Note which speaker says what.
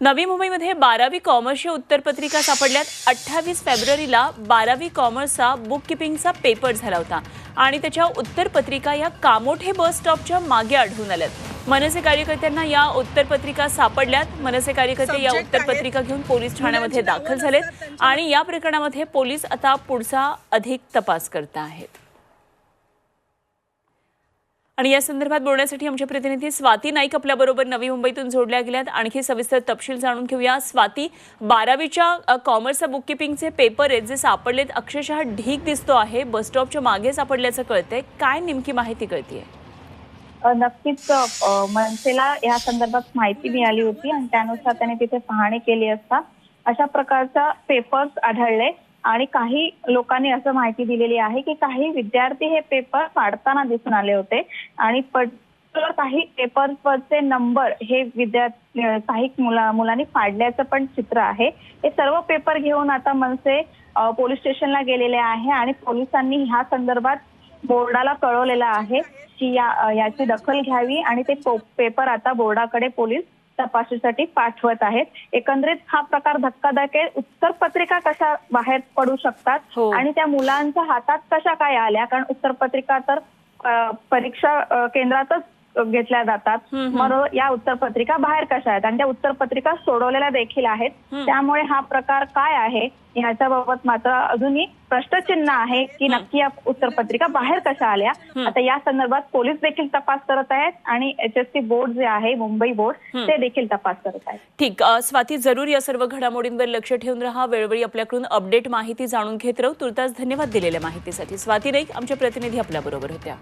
Speaker 1: नवी मुंबईमध्ये बारावी कॉमर्सच्या उत्तरपत्रिका सापडल्यात. अठ्ठावीस फेब्रुवारीला बारावी कॉमर्सचा बुक किपिंगचा पेपर झाला होता. आणि त्याच्या उत्तरपत्रिका या कामोठे बस स्टॉपच्या मागे आढळून आल्यात. मनसे कार्यकर्त्यांना या उत्तरपत्रिका सापडल्यात. मनसे कार्यकर्ते या उत्तरपत्रिका घेऊन पोलीस ठाण्यामध्ये दाखल झालेत. आणि या प्रकरणामध्ये पोलीस आता पुढचा अधिक तपास करत आहेत. आणि या संदर्भात बोलण्यासाठी आमच्या प्रतिनिधी स्वाती नाईक आपल्याबरोबर नवी मुंबईतून जोडल्या गेल्यात. आणखी सविस्तर तपशील जाणून घेऊया. स्वाती बारावीच्या कॉमर्स बुक किपिंगचे पेपर आहेत जे सापडलेत. अक्षरशः ढीक दिसतो आहे. बस स्टॉपच्या मागे सापडल्याचं कळतंय. काय नेमकी माहिती कळतीये?
Speaker 2: नक्कीच मनसेला या संदर्भात माहिती मिळाली होती आणि त्यानुसार त्याने तिथे पाहणी केली असता अशा प्रकारचा पेपर्स आढळले. आणि काही लोकांनी असं माहिती दिलेली आहे की काही विद्यार्थी हे पेपर फाडताना दिसून आले होते. आणि पर्टिक्युलर काही पेपरचे नंबर हे विद्यार्थी काही मुला मुलांनी फाडल्याचं पण चित्र आहे. हे सर्व पेपर घेऊन आता मनसे पोलीस स्टेशनला गेलेले आहे आणि पोलिसांनी ह्या संदर्भात बोर्डाला कळवलेलं आहे की या याची दखल घ्यावी आणि ते पेपर आता बोर्डाकडे पोलीस तपासणीसाठी पाठवत आहेत. एकंदरीत हा प्रकार धक्कादायक आहे. उत्तरपत्रिका कशा बाहेर पडू शकतात
Speaker 1: हो.
Speaker 2: आणि त्या मुलांच्या हातात कशा काय आल्या? कारण उत्तरपत्रिका तर अ, परीक्षा केंद्रातच घेतल्या जातात. म्हणून या उत्तरपत्रिका बाहेर कशा आहेत? आणि त्या उत्तरपत्रिका सोडवलेल्या देखील आहेत. त्यामुळे हा प्रकार काय आहे? ह्याच्याबाबत मात्र अजूनही प्रश्नचिन्ह आहे की नक्की या उत्तरपत्रिका बाहेर कशा आल्या? आता या संदर्भात पोलीस देखील तपास करत आहेत आणि एच एस सी बोर्ड जे आहे मुंबई बोर्ड ते देखील तपास करत आहेत.
Speaker 1: ठीक स्वाती जरूर या सर्व घडामोडींवर लक्ष ठेवून राहा. वेळोवेळी आपल्याकडून अपडेट माहिती जाणून घेत राहू तुर्तास धन्यवाद दिलेल्या माहितीसाठी. स्वाती नाईक आमच्या प्रतिनिधी आपल्याबरोबर होत्या.